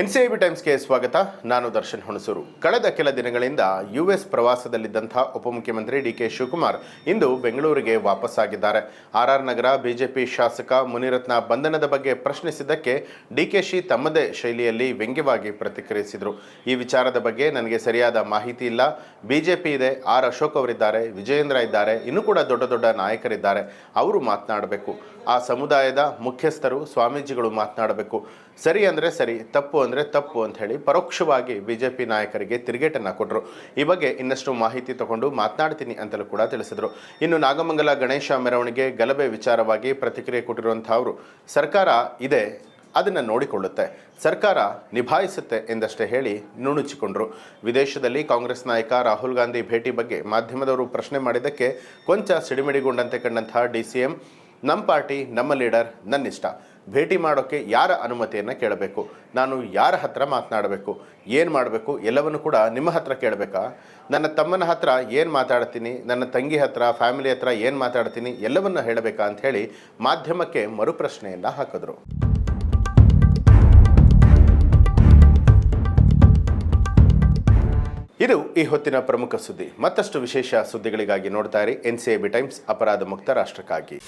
NCIB ಟೈಮ್ಸ್ಗೆ ಸ್ವಾಗತ. ನಾನು ದರ್ಶನ್ ಹುಣಸೂರು. ಕಳೆದ ಕೆಲ ದಿನಗಳಿಂದ ಯುಎಸ್ ಪ್ರವಾಸದಲ್ಲಿದ್ದಂಥ ಉಪಮುಖ್ಯಮಂತ್ರಿ ಡಿ ಕೆ ಶಿವಕುಮಾರ್ ಇಂದು ಬೆಂಗಳೂರಿಗೆ ವಾಪಸ್ಸಾಗಿದ್ದಾರೆ. ಆರ್ ಆರ್ ನಗರ ಬಿಜೆಪಿ ಶಾಸಕ ಮುನಿರತ್ನ ಬಂಧನದ ಬಗ್ಗೆ ಪ್ರಶ್ನಿಸಿದ್ದಕ್ಕೆ ಶಿ ತಮ್ಮದೇ ಶೈಲಿಯಲ್ಲಿ ವ್ಯಂಗ್ಯವಾಗಿ ಪ್ರತಿಕ್ರಿಯಿಸಿದರು. ಈ ವಿಚಾರದ ಬಗ್ಗೆ ನನಗೆ ಸರಿಯಾದ ಮಾಹಿತಿ ಇಲ್ಲ. ಬಿಜೆಪಿ ಇದೆ, ಆರ್ ಅಶೋಕ್ ಅವರಿದ್ದಾರೆ, ವಿಜಯೇಂದ್ರ ಇದ್ದಾರೆ, ಇನ್ನೂ ಕೂಡ ದೊಡ್ಡ ದೊಡ್ಡ ನಾಯಕರಿದ್ದಾರೆ. ಅವರು ಮಾತನಾಡಬೇಕು. ಆ ಸಮುದಾಯದ ಮುಖ್ಯಸ್ಥರು, ಸ್ವಾಮೀಜಿಗಳು ಮಾತನಾಡಬೇಕು. ಸರಿ ಅಂದರೆ ಸರಿ, ತಪ್ಪು ಅಂದರೆ ತಪ್ಪು ಅಂತ ಹೇಳಿ ಪರೋಕ್ಷವಾಗಿ ಬಿಜೆಪಿ ನಾಯಕರಿಗೆ ತಿರುಗೇಟನ್ನು ಕೊಟ್ಟರು ಈ ಬಗ್ಗೆ ಇನ್ನಷ್ಟು ಮಾಹಿತಿ ತಗೊಂಡು ಮಾತನಾಡ್ತೀನಿ ಅಂತಲೂ ಕೂಡ ತಿಳಿಸಿದರು. ಇನ್ನು ನಾಗಮಂಗಲ ಗಣೇಶ ಮೆರವಣಿಗೆ ಗಲಭೆ ವಿಚಾರವಾಗಿ ಪ್ರತಿಕ್ರಿಯೆ ಕೊಟ್ಟಿರುವಂಥ ಅವರು ಸರ್ಕಾರ ಇದೆ, ಅದನ್ನು ನೋಡಿಕೊಳ್ಳುತ್ತೆ. ಸರ್ಕಾರ ನಿಭಾಯಿಸುತ್ತೆ ಎಂದಷ್ಟೇ ಹೇಳಿ ನುಣುಚಿಕೊಂಡರು. ವಿದೇಶದಲ್ಲಿ ಕಾಂಗ್ರೆಸ್ ನಾಯಕ ರಾಹುಲ್ ಗಾಂಧಿ ಭೇಟಿ ಬಗ್ಗೆ ಮಾಧ್ಯಮದವರು ಪ್ರಶ್ನೆ ಮಾಡಿದ್ದಕ್ಕೆ ಕೊಂಚ ಸಿಡಿಮಿಡಿಗೊಂಡಂತೆ ಕಂಡಂತಹ ಡಿ ಸಿ ನಮ್ಮ ಪಾರ್ಟಿ, ನಮ್ಮ ಲೀಡರ್, ನನ್ನಿಷ್ಟ. ಭೇಟಿ ಮಾಡೋಕ್ಕೆ ಯಾರ ಅನುಮತಿಯನ್ನು ಕೇಳಬೇಕು? ನಾನು ಯಾರ ಹತ್ರ ಮಾತನಾಡಬೇಕು? ಏನು ಮಾಡಬೇಕು? ಎಲ್ಲವನ್ನು ಕೂಡ ನಿಮ್ಮ ಹತ್ರ ಕೇಳಬೇಕಾ? ನನ್ನ ತಮ್ಮನ ಹತ್ರ ಏನು ಮಾತಾಡ್ತೀನಿ? ನನ್ನ ತಂಗಿ ಹತ್ರ ಫ್ಯಾಮಿಲಿ ಹತ್ರ ಏನು ಮಾತಾಡ್ತೀನಿ? ಎಲ್ಲವನ್ನು ಹೇಳಬೇಕಾ ಅಂತ ಹೇಳಿ ಮಾಧ್ಯಮಕ್ಕೆ ಮರುಪ್ರಶ್ನೆಯನ್ನು ಹಾಕಿದ್ರು. ಇದು ಈ ಹೊತ್ತಿನ ಪ್ರಮುಖ ಸುದ್ದಿ. ಮತ್ತಷ್ಟು ವಿಶೇಷ ಸುದ್ದಿಗಳಿಗಾಗಿ ನೋಡ್ತಾ ಇರಿ. ಎನ್ ಬಿ ಟೈಮ್ಸ್, ಅಪರಾಧ ಮುಕ್ತ ರಾಷ್ಟ್ರಕ್ಕಾಗಿ.